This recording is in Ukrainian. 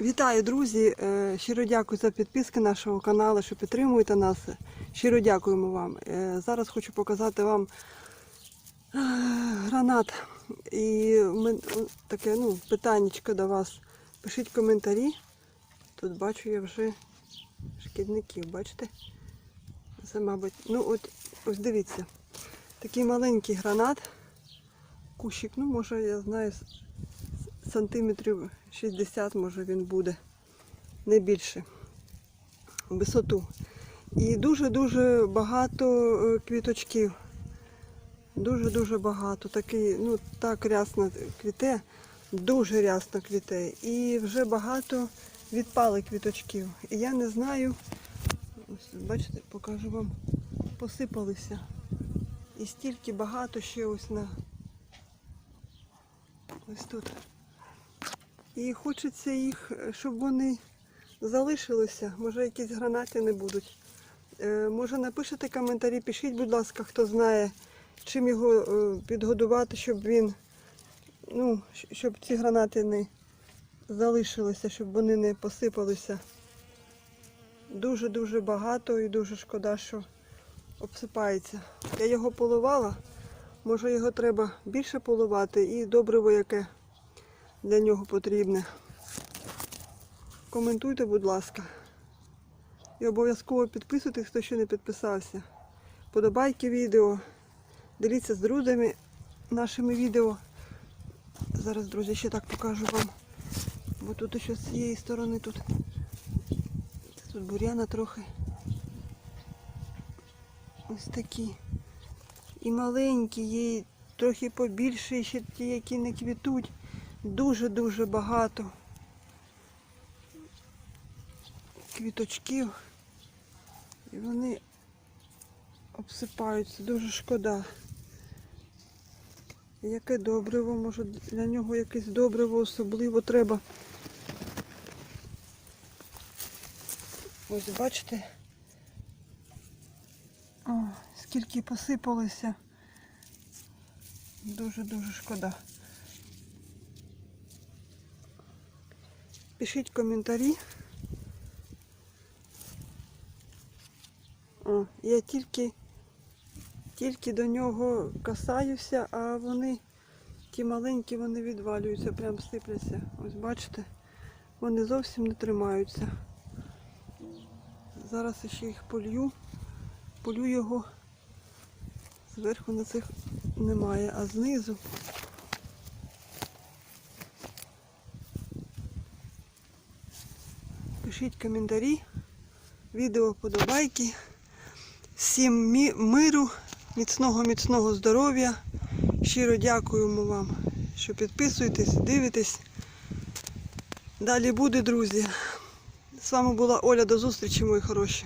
Вітаю, друзі! Е, Щиро дякую за підписки нашого каналу, що підтримуєте нас. Щиро дякуємо вам. Е, Зараз хочу показати вам е, гранат. І таке ну, питаннячко до вас. Пишіть коментарі. Тут бачу я вже шкідників, бачите? Це, мабуть, ну от ось дивіться. Такий маленький гранат. Кущик, ну може, я знаю, сантиметрів 60, може він буде, не більше. Висоту. І дуже-дуже багато е, квіточків. Дуже-дуже багато. Такий, ну так рясно квіте, дуже рясно квіте. І вже багато відпали квіточків. І я не знаю, ось, бачите, покажу вам, посипалися. І стільки багато ще ось на ось тут. І хочеться їх, е, щоб вони залишилися. Може якісь гранати не будуть. Е, може напишете коментарі, пишіть, будь ласка, хто знає, чим його е, підгодувати, щоб він, ну, щоб ці гранати не залишилися, щоб вони не посипалися. Дуже-дуже багато і дуже шкода, що обсипається. Я його поливала. Може його треба більше поливати і добриво яке для нього потрібне. Коментуйте, будь ласка. І обов'язково підписуйтесь, хто ще не підписався. Подобайки відео. Діліться з друзями нашими відео. Зараз, друзі, ще так покажу вам. Бо тут ще з цієї сторони тут. Тут бур'яна трохи. Ось такі. І маленькі, є і трохи побільше, ще ті, які не квітуть. Дуже-дуже багато квіточків. І вони обсипаються, дуже шкода. Яке добриво, може для нього якесь добриво особливо треба. Ось бачите. О, скільки посипалося. Дуже-дуже шкода. Пишіть коментарі. О, я тільки, тільки до нього касаюся, а вони, ті маленькі, вони відвалюються, прям сипляться. Ось бачите, вони зовсім не тримаються. Зараз ще їх полью. Полю його. Зверху на цих немає, а знизу. Пишіть коментарі, відео подобайки. Всім миру, міцного, міцного здоров'я. Щиро дякуємо вам, що підписуєтесь, дивитесь. Далі буде, друзі. З вами була Оля. До зустрічі, мої хороші.